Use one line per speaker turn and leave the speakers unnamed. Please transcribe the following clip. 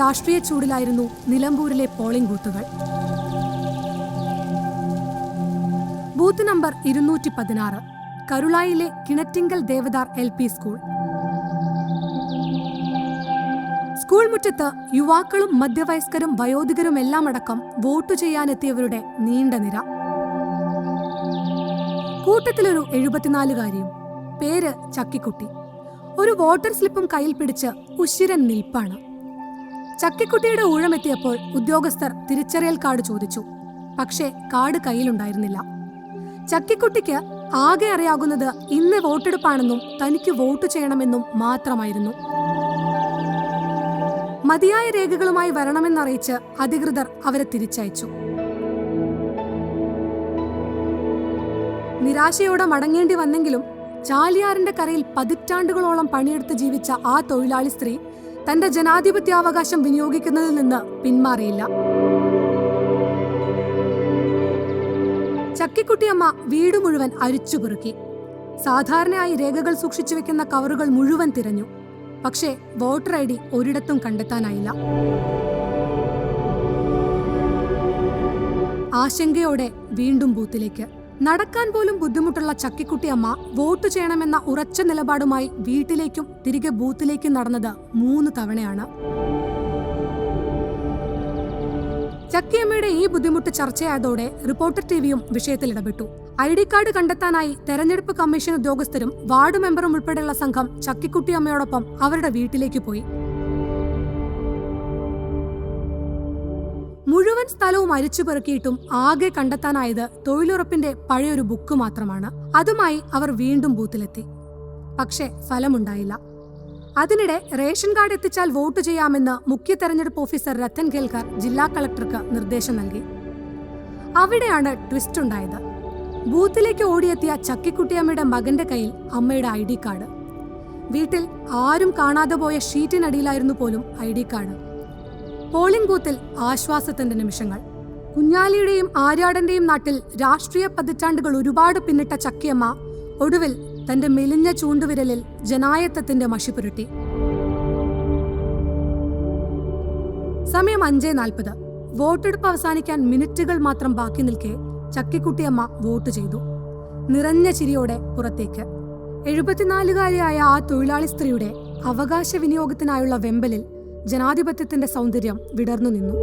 രാഷ്ട്രീയ ചൂടിലായിരുന്നു നിലമ്പൂരിലെ പോളിംഗ് ബൂത്തുകൾ. ബൂത്ത് നമ്പർ ഇരുന്നൂറ്റി പതിനാറ് കരുളായിലെ Kinattinkal Devadar L P school. School മുറ്റത്ത് യുവാക്കളും മധ്യവയസ്കരും വയോധികരും എല്ലാം അടക്കം വോട്ടു ചെയ്യാനെത്തിയവരുടെ നീണ്ട നിര. കൂട്ടത്തിലൊരു എഴുപത്തിനാലുകാരിയും പേര് ചക്കിക്കുട്ടി. ഒരു വോട്ടർ സ്ലിപ്പും കയ്യിൽ പിടിച്ച് ഉശിരൻ നിൽപ്പാണ്. ചക്കിക്കുട്ടിയുടെ ഊഴമെത്തിയപ്പോൾ ഉദ്യോഗസ്ഥർ തിരിച്ചറിയൽ കാർഡ് ചോദിച്ചു. പക്ഷേ കാർഡ് കയ്യിലുണ്ടായിരുന്നില്ല. ചക്കിക്കുട്ടിക്ക് ആകെ അറിയാകുന്നത് ഇന്ന് വോട്ടെടുപ്പാണെന്നും തനിക്ക് വോട്ട് ചെയ്യണമെന്നും മാത്രമായിരുന്നു. മതിയായ രേഖകളുമായി വരണമെന്നറിയിച്ച് അധികൃതർ അവരെ തിരിച്ചയച്ചു. നിരാശയോടെ മടങ്ങേണ്ടി വന്നെങ്കിലും ചാലിയാറിന്റെ കരയിൽ പതിറ്റാണ്ടുകളോളം പണിയെടുത്ത് ജീവിച്ച ആ തൊഴിലാളി സ്ത്രീ തന്റെ ജനാധിപത്യാവകാശം വിനിയോഗിക്കുന്നതിൽ നിന്ന് പിന്മാറിയില്ല. ചക്കിക്കുട്ടിയമ്മ വീട് മുഴുവൻ അരിച്ചു അരിച്ചുപെറുക്കി സാധാരണയായി രേഖകൾ സൂക്ഷിച്ചു വെക്കുന്ന കവറുകൾ മുഴുവൻ തിരഞ്ഞു. പക്ഷേ വോട്ടർ ഐ ഡി ഒരിടത്തും കണ്ടെത്താനായില്ല. ആശങ്കയോടെ വീണ്ടും ബൂത്തിലേക്ക്. നടക്കാൻ പോലും ബുദ്ധിമുട്ടുള്ള ചക്കിക്കുട്ടിയമ്മ വോട്ട് ചെയ്യണമെന്ന ഉറച്ച നിലപാടുമായി വീട്ടിലേക്കും തിരികെ ബൂത്തിലേക്കും നടന്നത് മൂന്ന് തവണയാണ്. ചക്കിയമ്മയുടെ ഈ ബുദ്ധിമുട്ട് ചർച്ചയായതോടെ റിപ്പോർട്ടർ ടിവിയും വിഷയത്തിൽ ഇടപെട്ടു. ഐ ഡി കാർഡ് കണ്ടെത്താനായി തെരഞ്ഞെടുപ്പ് കമ്മീഷൻ ഉദ്യോഗസ്ഥരും വാർഡ് മെമ്പറും ഉൾപ്പെടെയുള്ള സംഘം ചക്കിക്കുട്ടിയമ്മയോടൊപ്പം അവരുടെ വീട്ടിലേക്ക് പോയി. സ്ഥലവും അരിച്ചു പെറുക്കിയിട്ടും ആകെ കണ്ടെത്താനായത് തൊഴിലുറപ്പിന്റെ പഴയൊരു ബുക്ക് മാത്രമാണ്. അതുമായി അവർ വീണ്ടും ബൂത്തിലെത്തി. പക്ഷേ ഫലമുണ്ടായില്ല. അതിനിടെ റേഷൻ കാർഡ് എത്തിച്ചാൽ വോട്ട് ചെയ്യാമെന്ന് മുഖ്യ തെരഞ്ഞെടുപ്പ് ഓഫീസർ രത്തൻ ഖേൽക്കർ ജില്ലാ കളക്ടർക്ക് നിർദ്ദേശം നൽകി. അവിടെയാണ് ട്വിസ്റ്റ് ഉണ്ടായത്. ബൂത്തിലേക്ക് ഓടിയെത്തിയ ചക്കിക്കുട്ടിയമ്മയുടെ മകന്റെ കയ്യിൽ അമ്മയുടെ ഐ ഡി കാർഡ്. വീട്ടിൽ ആരും കാണാതെ പോയ ഷീറ്റിനടിയിലായിരുന്നു പോലും ഐ ഡി കാർഡ്. പോളിംഗ് ബൂത്തിൽ ആശ്വാസത്തിന്റെ നിമിഷങ്ങൾ. കുഞ്ഞാലിയുടെയും ആര്യാടന്റെയും നാട്ടിൽ രാഷ്ട്രീയ പതിറ്റാണ്ടുകൾ ഒരുപാട് പിന്നിട്ട ചക്കിയമ്മ ഒടുവിൽ തന്റെ മെലിഞ്ഞ ചൂണ്ടുവിരലിൽ ജനായത്തത്തിന്റെ മഷി പുരട്ടി. സമയം അഞ്ചേ നാൽപ്പത്. വോട്ടെടുപ്പ് അവസാനിക്കാൻ മിനിറ്റുകൾ മാത്രം ബാക്കി നിൽക്കെ ചക്കിക്കുട്ടിയമ്മ വോട്ട് ചെയ്തു. നിറഞ്ഞ ചിരിയോടെ പുറത്തേക്ക്. എഴുപത്തിനാലുകാരിയായ ആ തൊഴിലാളി സ്ത്രീയുടെ അവകാശ വിനിയോഗത്തിനായുള്ള വെമ്പലിൽ ജനാധിപത്യത്തിന്റെ സൗന്ദര്യം വിടർന്നു നിന്നു.